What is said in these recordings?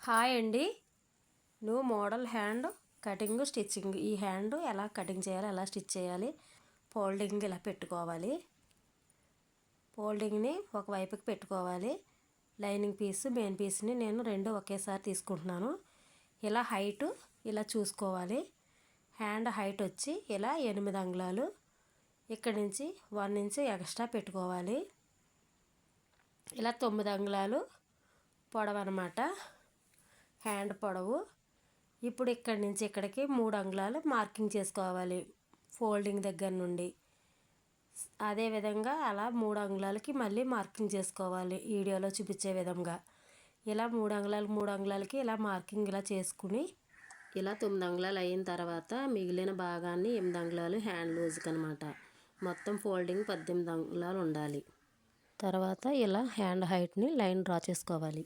Hi అండి. నువ్వు model hand cutting stitching. ఈ హ్యాండ్ ఎలా కటింగ్ చేయాలి ఎలా స్టిచ్ చేయాలి ఫోల్డింగ్ ఇలా పెట్టుకోవాలి. ఫోల్డింగ్ని ఒక వైపుకి పెట్టుకోవాలి. లైనింగ్ పీస్ మెయిన్ పీస్ని నేను రెండు ఒకేసారి తీసుకుంటున్నాను. ఇలా హైట్ ఇలా చూసుకోవాలి. హ్యాండ్ హైట్ వచ్చి ఇలా ఎనిమిది అంగుళాలు. ఇక్కడ నుంచి వన్ ఇంచ్ ఎక్స్ట్రా పెట్టుకోవాలి. ఇలా తొమ్మిది అంగుళాలు పొడవనమాట. హ్యాండ్ పొడవు. ఇప్పుడు ఇక్కడి నుంచి ఇక్కడికి మూడు అంగుళాలు మార్కింగ్ చేసుకోవాలి ఫోల్డింగ్ దగ్గర నుండి. అదేవిధంగా అలా మూడు అంగుళాలకి మళ్ళీ మార్కింగ్ చేసుకోవాలి వీడియోలో చూపించే విధంగా. ఇలా మూడు అంగుళాలు మూడు అంగుళాలకి ఇలా మార్కింగ్ ఇలా చేసుకుని ఇలా తొమ్మిది అంగుళాలు అయిన తర్వాత మిగిలిన భాగాన్ని ఎనిమిది అంగుళాలు హ్యాండ్ లూజ్కి అనమాట మొత్తం ఫోల్డింగ్ పద్దెనిమిది అంగుళాలు ఉండాలి. తర్వాత ఇలా హ్యాండ్ హైట్ని లైన్ డ్రా చేసుకోవాలి.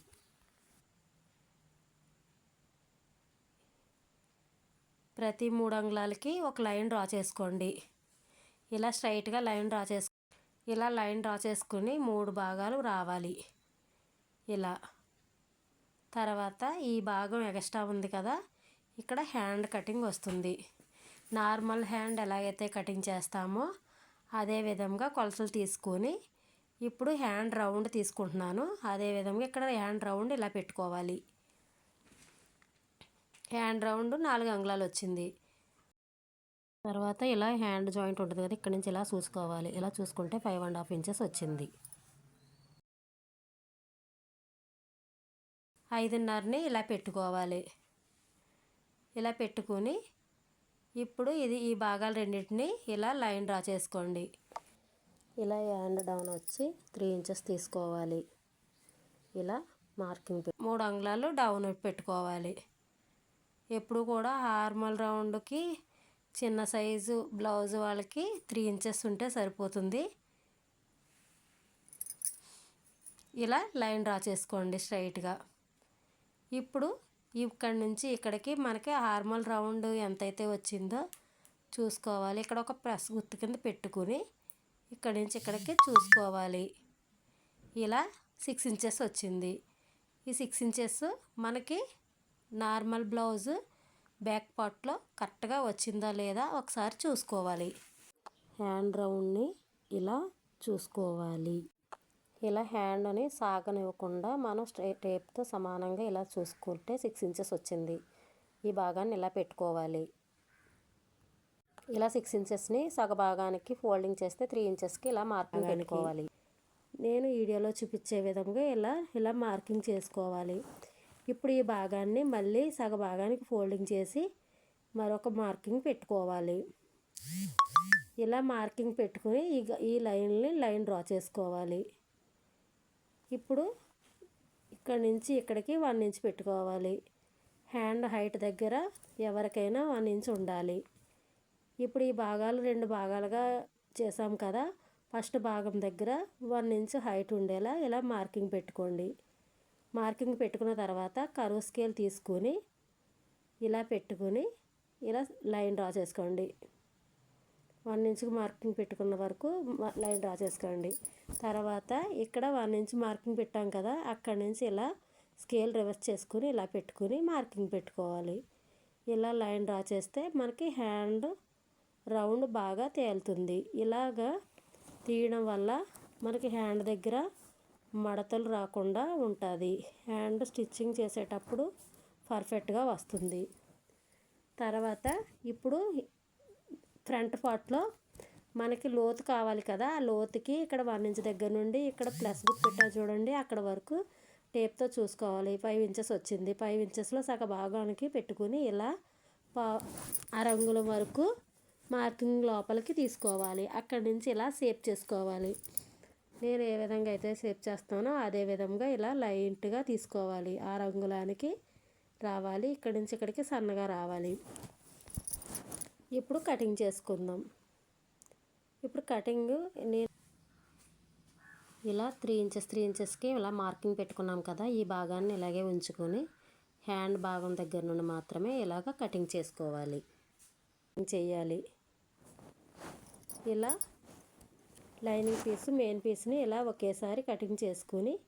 ప్రతి మూడు అంగుళాలకి ఒక లైన్ డ్రా చేసుకోండి. ఇలా స్ట్రైట్గా లైన్ డ్రా చేసు ఇలా లైన్ డ్రా చేసుకుని మూడు భాగాలు రావాలి. ఇలా. తర్వాత ఈ భాగం ఎక్స్ట్రా ఉంది కదా ఇక్కడ హ్యాండ్ కటింగ్ వస్తుంది. నార్మల్ హ్యాండ్ ఎలాగైతే కటింగ్ చేస్తామో అదే విధంగా కొలసలు తీసుకొని ఇప్పుడు హ్యాండ్ రౌండ్ తీసుకుంటున్నాను. అదే విధంగా ఇక్కడ హ్యాండ్ రౌండ్ ఇలా పెట్టుకోవాలి. హ్యాండ్ రౌండ్ నాలుగు అంగుళాలు వచ్చింది. తర్వాత ఇలా హ్యాండ్ జాయింట్ ఉంటుంది కదా ఇక్కడ నుంచి ఇలా చూసుకోవాలి. ఇలా చూసుకుంటే ఫైవ్ అండ్ హాఫ్ ఇంచెస్ వచ్చింది. ఐదున్నరని ఇలా పెట్టుకోవాలి. ఇలా పెట్టుకొని ఇప్పుడు ఇది ఈ భాగాలు రెండింటిని ఇలా లైన్ డ్రా చేసుకోండి. ఇలా హ్యాండ్ డౌన్ వచ్చి త్రీ ఇంచెస్ తీసుకోవాలి. ఇలా మార్కింగ్ మూడు అంగుళాలు డౌన్ పెట్టుకోవాలి. ఎప్పుడు కూడా హార్మల్ రౌండ్కి చిన్న సైజు బ్లౌజ్ వాళ్ళకి త్రీ ఇంచెస్ ఉంటే సరిపోతుంది. ఇలా లైన్ డ్రా చేసుకోండి స్ట్రైట్గా. ఇప్పుడు ఇక్కడి నుంచి ఇక్కడికి మనకి హార్మల్ రౌండ్ ఎంతైతే వచ్చిందో చూసుకోవాలి. ఇక్కడ ఒక ప్రెస్ గుర్తు కింద పెట్టుకుని ఇక్కడి నుంచి ఇక్కడికి చూసుకోవాలి. ఇలా సిక్స్ ఇంచెస్ వచ్చింది. ఈ సిక్స్ ఇంచెస్ మనకి నార్మల్ బ్లౌజ్ బ్యాక్ పార్ట్లో కరెక్ట్గా వచ్చిందా లేదా ఒకసారి చూసుకోవాలి. హ్యాండ్ రౌండ్ని ఇలా చూసుకోవాలి. ఇలా హ్యాండ్ని సాగనివ్వకుండా మనం టేప్తో సమానంగా ఇలా చూసుకుంటే సిక్స్ ఇంచెస్ వచ్చింది. ఈ భాగాన్ని ఇలా పెట్టుకోవాలి. ఇలా సిక్స్ ఇంచెస్ని సగ భాగానికి ఫోల్డింగ్ చేస్తే త్రీ ఇంచెస్కి ఇలా మార్కింగ్ పెట్టుకోవాలి. నేను వీడియోలో చూపించే విధంగా ఇలా ఇలా మార్కింగ్ చేసుకోవాలి. ఇప్పుడు ఈ భాగాన్ని మళ్ళీ సగ భాగానికి ఫోల్డింగ్ చేసి మరొక మార్కింగ్ పెట్టుకోవాలి. ఇలా మార్కింగ్ పెట్టుకుని ఈ ఈ లైన్ని లైన్ డ్రా చేసుకోవాలి. ఇప్పుడు ఇక్కడ నుంచి ఇక్కడికి వన్ ఇంచ్ పెట్టుకోవాలి. హ్యాండ్ హైట్ దగ్గర ఎవరికైనా వన్ ఇంచ్ ఉండాలి. ఇప్పుడు ఈ భాగాలు రెండు భాగాలుగా చేసాం కదా ఫస్ట్ భాగం దగ్గర వన్ ఇంచ్ హైట్ ఉండేలా ఇలా మార్కింగ్ పెట్టుకోండి. మార్కింగ్ పెట్టుకున్న తర్వాత కరువు స్కేల్ తీసుకొని ఇలా పెట్టుకొని ఇలా లైన్ డ్రా చేసుకోండి. వన్ ఇంచ్కి మార్కింగ్ పెట్టుకున్న వరకు లైన్ డ్రా చేసుకోండి. తర్వాత ఇక్కడ వన్ ఇంచ్ మార్కింగ్ పెట్టాం కదా అక్కడి నుంచి ఇలా స్కేల్ రివర్స్ చేసుకుని ఇలా పెట్టుకుని మార్కింగ్ పెట్టుకోవాలి. ఇలా లైన్ డ్రా చేస్తే మనకి హ్యాండ్ రౌండ్ బాగా తేలుతుంది. ఇలాగా తీయడం వల్ల మనకి హ్యాండ్ దగ్గర మడతలు రాకుండా ఉంటుంది. అండ్ స్టిచ్చింగ్ చేసేటప్పుడు పర్ఫెక్ట్గా వస్తుంది. తర్వాత ఇప్పుడు ఫ్రంట్ పార్ట్లో మనకి లోతు కావాలి కదా ఆ లోతుకి ఇక్కడ వన్ ఇంచ్ దగ్గర నుండి ఇక్కడ ప్లస్ బుక్ పెట్టా చూడండి అక్కడ వరకు టేప్తో చూసుకోవాలి. ఫైవ్ ఇంచెస్ వచ్చింది. ఫైవ్ ఇంచెస్లో సగ భాగానికి పెట్టుకుని ఇలా పా రంగుల వరకు మార్కింగ్ లోపలికి తీసుకోవాలి. అక్కడి నుంచి ఇలా సేప్ చేసుకోవాలి. నేను ఏ విధంగా అయితే షేప్ చేస్తానో అదే విధంగా ఇలా లైట్గా తీసుకోవాలి. ఆ రంగులానికి రావాలి. ఇక్కడి నుంచి ఇక్కడికి సన్నగా రావాలి. ఇప్పుడు కటింగ్ చేసుకుందాం. ఇప్పుడు కటింగ్ నేను ఇలా త్రీ ఇంచెస్ త్రీ ఇంచెస్కి ఇలా మార్కింగ్ పెట్టుకున్నాం కదా ఈ భాగాన్ని ఇలాగే ఉంచుకొని హ్యాండ్ భాగం దగ్గర నుండి మాత్రమే ఇలాగ కటింగ్ చేసుకోవాలి. చేయాలి. ఇలా లైనింగ్ పీస్ మెయిన్ పీస్ని ఇలా ఒకేసారి కటింగ్ చేసుకుని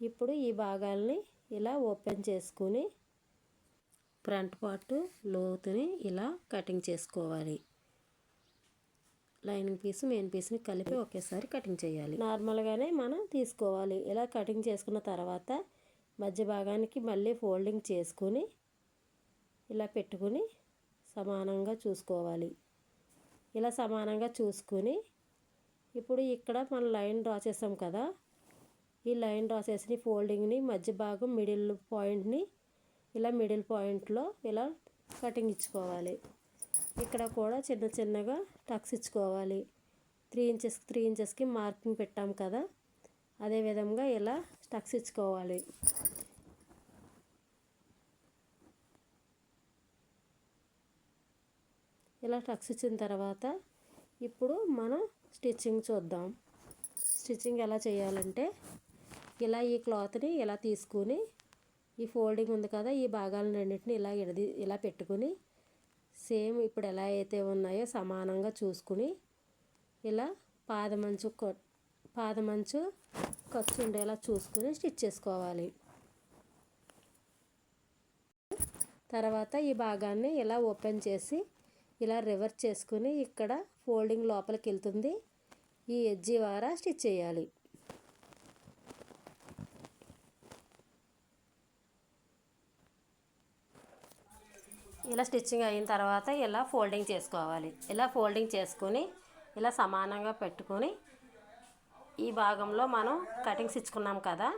ఇప్పుడు ఈ భాగాల్ని ఇలా ఓపెన్ చేసుకుని ఫ్రంట్ పార్ట్ లోతుని ఇలా కటింగ్ చేసుకోవాలి. లైనింగ్ పీస్ మెయిన్ పీస్ని కలిపి ఒకేసారి కటింగ్ చేయాలి. నార్మల్గానే మనం తీసుకోవాలి. ఇలా కటింగ్ చేసుకున్న తర్వాత మధ్య భాగానికి మళ్ళీ ఫోల్డింగ్ చేసుకొని ఇలా పెట్టుకుని సమానంగా చూసుకోవాలి. ఇలా సమానంగా చూసుకుని ఇప్పుడు ఇక్కడ మనం లైన్ డ్రా చేసాం కదా. ఈ లైన్ డ్రా చేసిన ఫోల్డింగ్ని మధ్య భాగం మిడిల్ పాయింట్ని ఇలా మిడిల్ పాయింట్లో ఇలా కటింగ్ ఇచ్చుకోవాలి. ఇక్కడ కూడా చిన్న చిన్నగా టక్స్ ఇచ్చుకోవాలి. త్రీ ఇంచెస్ త్రీ ఇంచెస్కి మార్కింగ్ పెట్టాం కదా. అదే విధంగా ఇలా టక్స్ ఇచ్చుకోవాలి. ఇలా టక్స్ ఇచ్చిన తర్వాత ఇప్పుడు మనం స్టిచ్చింగ్ చూద్దాం. స్టిచ్చింగ్ ఎలా చేయాలంటే ఇలా ఈ క్లాత్ని ఇలా తీసుకుని ఈ ఫోల్డింగ్ ఉంది కదా ఈ భాగాలను రెండింటిని ఇలా ఎడది ఇలా పెట్టుకుని సేమ్ ఇప్పుడు ఎలా అయితే ఉన్నాయో సమానంగా చూసుకుని ఇలా పాదమంచు పాదమంచు ఖర్చు ఉండేలా చూసుకుని స్టిచ్ చేసుకోవాలి. తర్వాత ఈ భాగాన్ని ఇలా ఓపెన్ చేసి ఇలా రివర్స్ చేసుకుని ఇక్కడ ఫోల్డింగ్ లోపలికి వెళ్తుంది ఈ ఎడ్జి వారా స్టిచ్ చేయాలి. ఇలా స్టిచ్చింగ్ అయిన తర్వాత ఇలా ఫోల్డింగ్ చేసుకోవాలి. ఇలా ఫోల్డింగ్ చేసుకొని ఇలా సమానంగా పెట్టుకొని ఈ భాగంలో మనం కటింగ్స్ ఇచ్చుకున్నాం కదా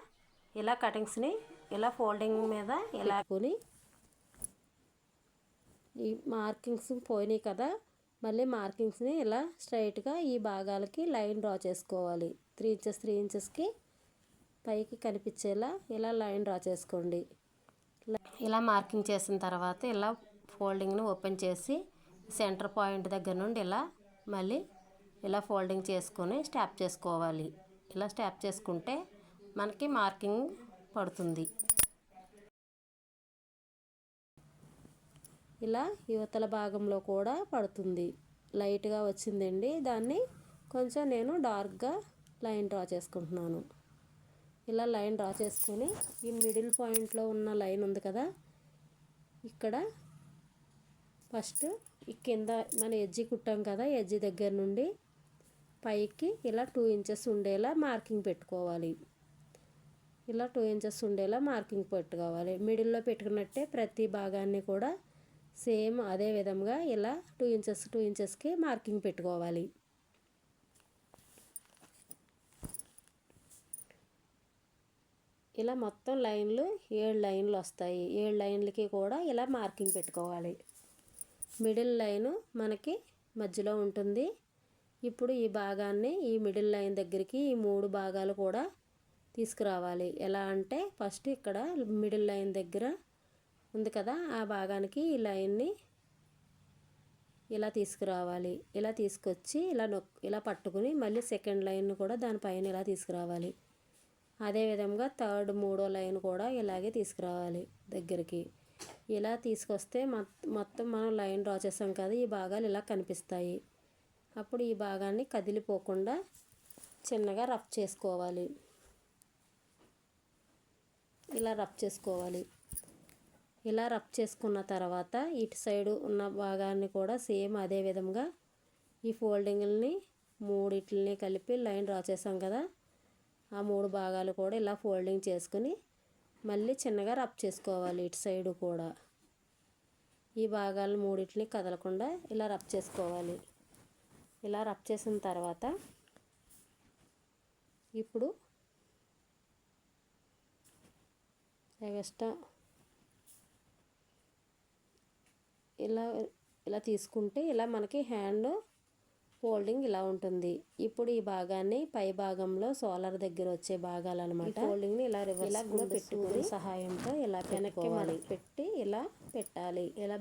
ఇలా కటింగ్స్ని ఇలా ఫోల్డింగ్ మీద ఇలా కొని ఈ మార్కింగ్స్ పోయినాయి కదా మళ్ళీ మార్కింగ్స్ని ఇలా స్ట్రైట్గా ఈ భాగాలకి లైన్ డ్రా చేసుకోవాలి. త్రీ ఇంచెస్ త్రీ ఇంచెస్కి పైకి కనిపించేలా ఇలా లైన్ డ్రా చేసుకోండి. ఇలా మార్కింగ్ చేసిన తర్వాత ఇలా ఫోల్డింగ్ని ఓపెన్ చేసి సెంటర్ పాయింట్ దగ్గర నుండి ఇలా మళ్ళీ ఇలా ఫోల్డింగ్ చేసుకొని స్టాప్ చేసుకోవాలి. ఇలా స్టాప్ చేసుకుంటే మనకి మార్కింగ్ పడుతుంది. ఇలా యువతల భాగంలో కూడా పడుతుంది. లైట్గా వచ్చిందండి. దాన్ని కొంచెం నేను డార్క్గా లైన్ డ్రా చేసుకుంటున్నాను. ఇలా లైన్ డ్రా చేసుకొని ఈ మిడిల్ పాయింట్లో ఉన్న లైన్ ఉంది కదా ఇక్కడ ఫస్ట్ ఈ కింద మన ఎడ్జి కుట్టాం కదా ఎడ్జి దగ్గర నుండి పైకి ఇలా టూ ఇంచెస్ ఉండేలా మార్కింగ్ పెట్టుకోవాలి. ఇలా టూ ఇంచెస్ ఉండేలా మార్కింగ్ పెట్టుకోవాలి. మిడిల్లో పెట్టుకున్నట్టే ప్రతి భాగాన్ని కూడా సేమ్ అదే విధంగా ఇలా టూ ఇంచెస్ టూ ఇంచెస్కి మార్కింగ్ పెట్టుకోవాలి. ఇలా మొత్తం లైన్లు ఏడు లైన్లు వస్తాయి. ఏడు లైన్లకి కూడా ఇలా మార్కింగ్ పెట్టుకోవాలి. మిడిల్ లైను మనకి మధ్యలో ఉంటుంది. ఇప్పుడు ఈ భాగాన్ని ఈ మిడిల్ లైన్ దగ్గరికి ఈ మూడు భాగాలు కూడా తీసుకురావాలి. ఎలా అంటే ఫస్ట్ ఇక్కడ మిడిల్ లైన్ దగ్గర ఉంది కదా ఆ భాగానికి ఈ లైన్ని ఇలా తీసుకురావాలి. ఇలా తీసుకొచ్చి ఇలా నొక్ ఇలా పట్టుకుని మళ్ళీ సెకండ్ లైన్ కూడా దానిపైన ఇలా తీసుకురావాలి. అదేవిధంగా థర్డ్ మూడో లైన్ కూడా ఇలాగే తీసుకురావాలి దగ్గరికి. ఇలా తీసుకొస్తే మొత్తం మనం లైన్ డ్రా చేసాం కదా ఈ భాగాలు ఇలా కనిపిస్తాయి. అప్పుడు ఈ భాగాన్ని కదిలిపోకుండా చిన్నగా రఫ్ చేసుకోవాలి. ఇలా రఫ్ చేసుకోవాలి. ఇలా రబ్ చేసుకున్న తర్వాత ఇటు సైడు ఉన్న భాగాన్ని కూడా సేమ్ అదే విధంగా ఈ ఫోల్డింగ్ని మూడిట్లని కలిపి లైన్ డ్రా చేసాం కదా ఆ మూడు భాగాలు కూడా ఇలా ఫోల్డింగ్ చేసుకుని మళ్ళీ చిన్నగా రబ్ చేసుకోవాలి ఇటు సైడు కూడా. ఈ భాగాలు మూడిటిని కదలకుండా ఇలా రబ్ చేసుకోవాలి. ఇలా రఫ్ చేసిన తర్వాత ఇప్పుడు ఎగస్ట్రా ఇలా ఇలా తీసుకుంటే ఇలా మనకి హ్యాండ్ ఫోల్డింగ్ ఇలా ఉంటుంది. ఇప్పుడు ఈ భాగాన్ని పై భాగంలో సోలార్ దగ్గర వచ్చే భాగాలు అనమాట ఫోల్డింగ్ని ఇలా రివర్స్ కూడా పెట్టుకుని సహాయంతో ఇలా వెనక్కి మనం పెట్టి ఇలా పెట్టాలి. ఇలా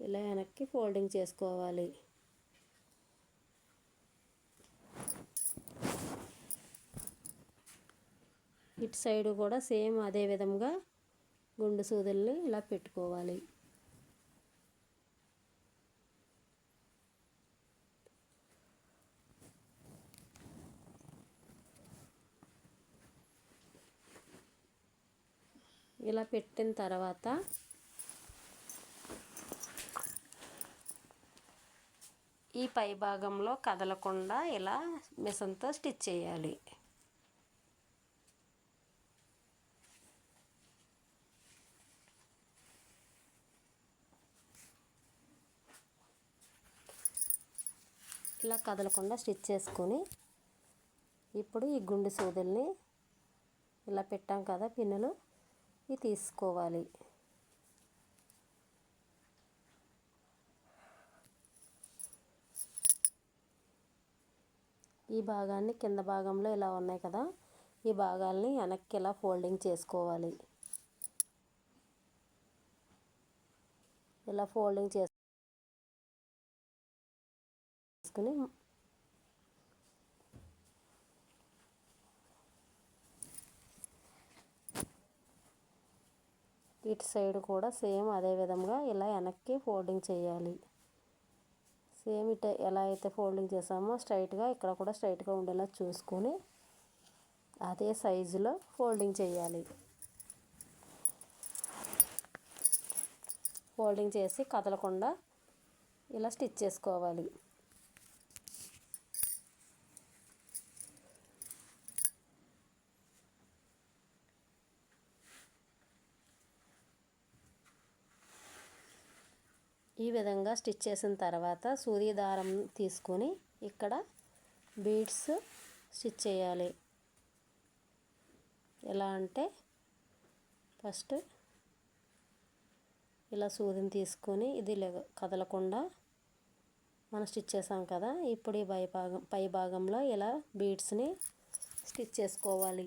ఇలా వెనక్కి ఫోల్డింగ్ చేసుకోవాలి. ఇటు సైడ్ కూడా సేమ్ అదే విధంగా గుండు సూదుల్ని ఇలా పెట్టుకోవాలి. ఇలా పెట్టిన తర్వాత ఈ పై భాగంలో కదలకుండా ఇలా మిషన్తో స్టిచ్ చేయాలి. ఇలా కదలకుండా స్టిచ్ చేసుకొని ఇప్పుడు ఈ గుండు సూదుల్ని ఇలా పెట్టాం కదా పిన్నులు. ఇది తీసుకోవాలి. ఈ భాగాన్ని కింద భాగంలో ఇలా ఉన్నాయి కదా ఈ భాగాల్ని వెనక్కి ఇలా ఫోల్డింగ్ చేసుకోవాలి. ఇలా ఫోల్డింగ్ చేసుకుని ఇటు సైడ్ కూడా సేమ్ అదే విధంగా ఇలా వెనక్కి ఫోల్డింగ్ చేయాలి. సేమ్ ఇట ఎలా అయితే ఫోల్డింగ్ చేసామో స్ట్రైట్గా ఇక్కడ కూడా స్ట్రైట్గా ఉండేలా చూసుకొని అదే సైజులో ఫోల్డింగ్ చేయాలి. ఫోల్డింగ్ చేసి కదలకుండా ఇలా స్టిచ్ చేసుకోవాలి. ఈ విధంగా స్టిచ్ చేసిన తర్వాత సూది దారం తీసుకొని ఇక్కడ బీడ్స్ స్టిచ్ చేయాలి. ఎలా అంటే ఫస్ట్ ఇలా సూదిని తీసుకొని ఇది కదలకుండా మనం స్టిచ్ చేసాం కదా ఇప్పుడు ఈ పై భాగం పై భాగంలో ఇలా బీడ్స్ని స్టిచ్ చేసుకోవాలి.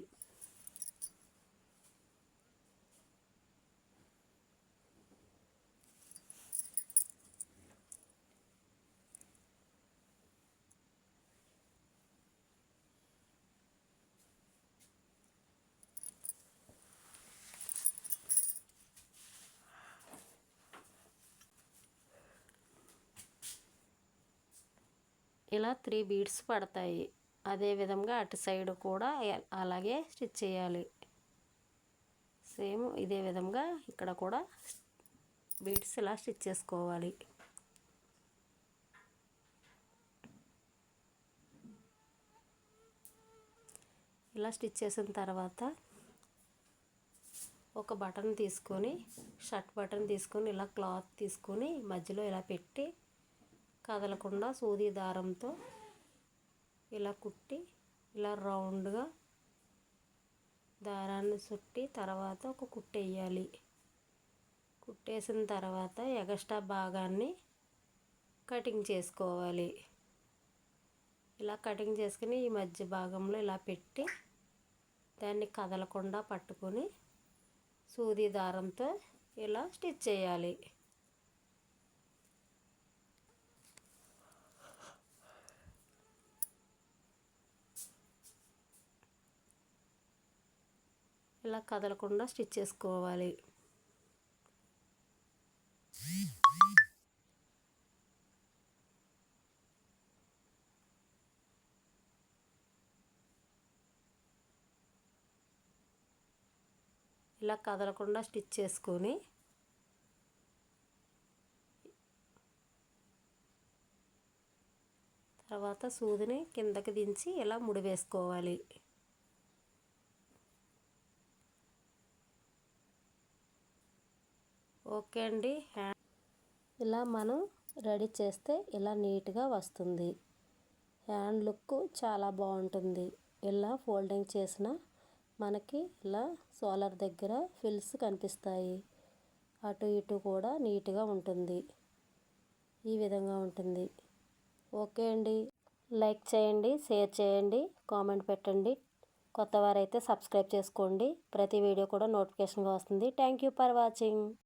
ఇలా త్రీ బీడ్స్ పడతాయి. అదే విధంగా అటు సైడ్ కూడా అలాగే స్టిచ్ చేయాలి. సేమ్ ఇదే విధంగా ఇక్కడ కూడా బీడ్స్ ఇలా స్టిచ్ చేసుకోవాలి. ఇలా స్టిచ్ చేసిన తర్వాత ఒక బటన్ తీసుకొని షర్ట్ బటన్ తీసుకొని ఇలా క్లాత్ తీసుకొని మధ్యలో ఇలా పెట్టి కదలకుండా సూది దారంతో ఇలా కుట్టి ఇలా రౌండ్గా దారాన్ని చుట్టి తర్వాత ఒక కుట్టేయాలి. కుట్టేసిన తర్వాత ఎగస్ట్రా భాగాన్ని కటింగ్ చేసుకోవాలి. ఇలా కటింగ్ చేసుకుని ఈ మధ్య భాగంలో ఇలా పెట్టి దాన్ని కదలకుండా పట్టుకొని సూది దారంతో ఇలా స్టిచ్ చేయాలి. ఇలా కదలకుండా స్టిచ్ చేసుకోవాలి. ఇలా కదలకుండా స్టిచ్ చేసుకొని తర్వాత సూదిని కిందకి దించి ఇలా ముడి వేసుకోవాలి ఓకే అండి. ఇలా మనం రెడీ చేస్తే ఇలా నీట్గా వస్తుంది. హ్యాండ్ లుక్ చాలా బాగుంటుంది. ఇలా ఫోల్డింగ్ చేసిన మనకి ఇలా సోలర్ దగ్గర ఫిల్స్ కనిపిస్తాయి. అటు ఇటు కూడా నీట్గా ఉంటుంది. ఈ విధంగా ఉంటుంది. ఓకే అండి. లైక్ చేయండి షేర్ చేయండి కామెంట్ పెట్టండి. కొత్త వారైతే సబ్స్క్రైబ్ చేసుకోండి. ప్రతి వీడియో కూడా నోటిఫికేషన్గా వస్తుంది. Thank you for watching.